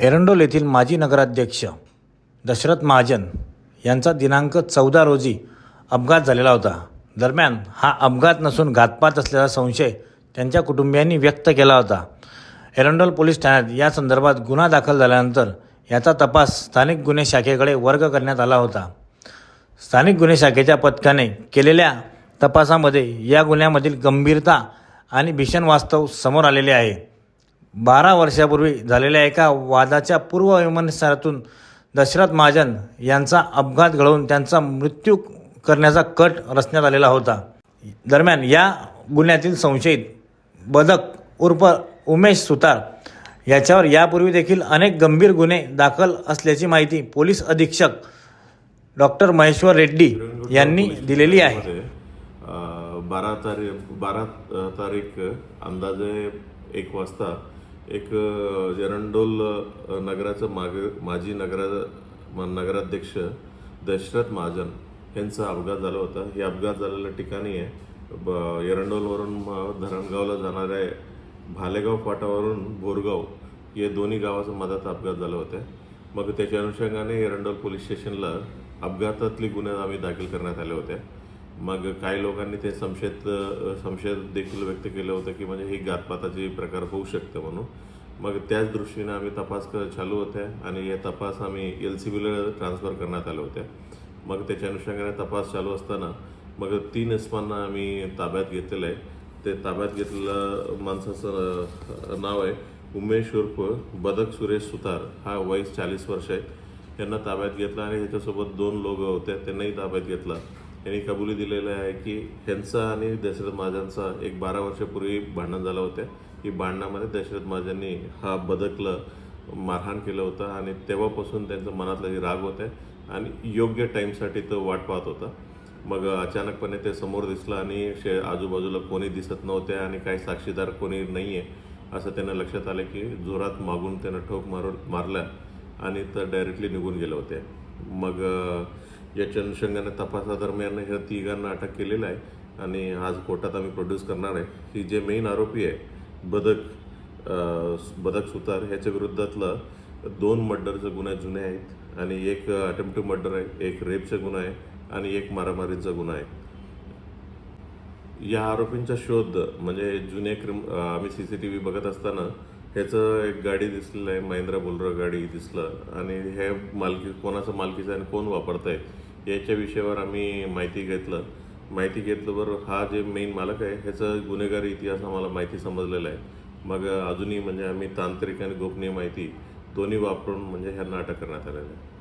एरंडोल येथील माजी नगराध्यक्ष दशरथ महाजन यांचा दिनांक चौदा रोजी अपघात झालेला होता. दरम्यान हा अपघात नसून घातपात असलेला संशय त्यांच्या कुटुंबियांनी व्यक्त केला होता. एरंडोल पोलीस ठाण्यात या संदर्भात गुन्हा दाखल झाल्यानंतर याचा तपास स्थानिक गुन्हे शाखेकडे वर्ग करण्यात आला होता. स्थानिक गुन्हे शाखेच्या पथकाने केलेल्या तपासामध्ये या गुन्ह्यामधील गंभीरता आणि भीषण वास्तव समोर आलेले आहे. बारा वर्षापूर्वी झालेल्या एका वादाच्या पूर्वविमर्शनातून दशरथ महाजन यांचा अपघात घडवून त्यांचा मृत्यू करण्याचा कट रचण्यात आलेला होता. दरम्यान या गुन्ह्यातील संशयित बदक उर्फ उमेश सुतार याच्यावर यापूर्वी देखील अनेक गंभीर गुन्हे दाखल असल्याची माहिती पोलीस अधीक्षक डॉक्टर महेश्वर रेड्डी यांनी दिलेली आहे. बारा तारीख बारा तारीख अंदाजे एक वाजता एक एरंडोल नगराचं माग माजी नगरा म- नगराध्यक्ष दशरथ महाजन यांचा अपघात झाला होता. हे अपघात झालेल्या ठिकाणी आहे. ब- एरंडोलवरून धरणगावला जाणाऱ्या भालेगाव फाटावरून बोरगाव या दोन्ही गावाचा मधात अपघात झाला होता. मग त्याच्या अनुषंगाने एरंडोल पोलीस स्टेशनला अपघातातले गुन्हे आम्ही दाखल करण्यात आले होते. मग काही लोकांनी ते संशयत अ, संशय देखील व्यक्त केलं होतं की म्हणजे हे घातपाताचे प्रकार होऊ शकते म्हणून. मग त्याच दृष्टीने आम्ही तपास चालू होत्या आणि हे तपास आम्ही एल सी बीला ट्रान्सफर करण्यात आल्या होत्या मग त्याच्या अनुषंगाने तपास चालू असताना मग तीन इसमांना आम्ही ताब्यात घेतलेलं आहे. ते ताब्यात घेतलेलं माणसाचं नाव आहे उमेश उर्फ बदक सुरेश सुतार. हा वय चाळीस वर्ष आहे. त्यांना ताब्यात घेतला आणि ह्याच्यासोबत दोन लोक होते. त्यांनाही ताब्यात घेतला. यांनी कबुली दिलेलं आहे की ह्यांचा आणि दशरथ महाजांचा एक बारा वर्षापूर्वी भांडण झालं होतं. ही भांडणामध्ये दशरथ महाजांनी हा बदकलं मारहाण केलं होतं आणि तेव्हापासून त्यांचं मनातलं हे राग होतं आणि योग्य टाईमसाठी तो वाट पाहत होता. मग अचानकपणे ते समोर दिसलं आणि शे आजूबाजूला कोणी दिसत नव्हते आणि काही साक्षीदार कोणी नाही आहे असं त्यांना लक्षात आलं की जोरात मागून त्यानं ठोक मारून मारला आणि तर डायरेक्टली निघून गेले होते. मग याच्या अनुषंगाने तपासादरम्यान ह्या तिघांना अटक केलेलं आहे आणि आज कोर्टात आम्ही प्रोड्यूस करणार आहे. की जे मेन आरोपी आहे बदक बदक सुतार ह्याच्या विरुद्धातलं दोन मर्डरचे गुन्हे जुने आहेत आणि एक अटेम्प्ट टू मर्डर आहे एक रेपचा गुन्हा आहे आणि एक मारामारीचा गुन्हा आहे. या आरोपींचा शोध म्हणजे जुने क्रिम आम्ही सी सी टी व्ही बघत असताना ह्याचं एक गाडी दिसलेलं आहे महिंद्रा बोलरो गाडी दिसलं. आणि हे मालकी कोणाचं मालकीचं आहे आणि कोण वापरत आहे याच्या विषयावर आम्ही माहिती घेतलं. माहिती घेतल्यावर हा जे मेन मालक आहे ह्याचा गुन्हेगारी इतिहास आम्हाला माहिती समजलेला आहे. मग अजूनही म्हणजे आम्ही तांत्रिक आणि गोपनीय माहिती दोन्ही वापरून म्हणजे ह्यांना अटक करण्यात आलेलं आहे.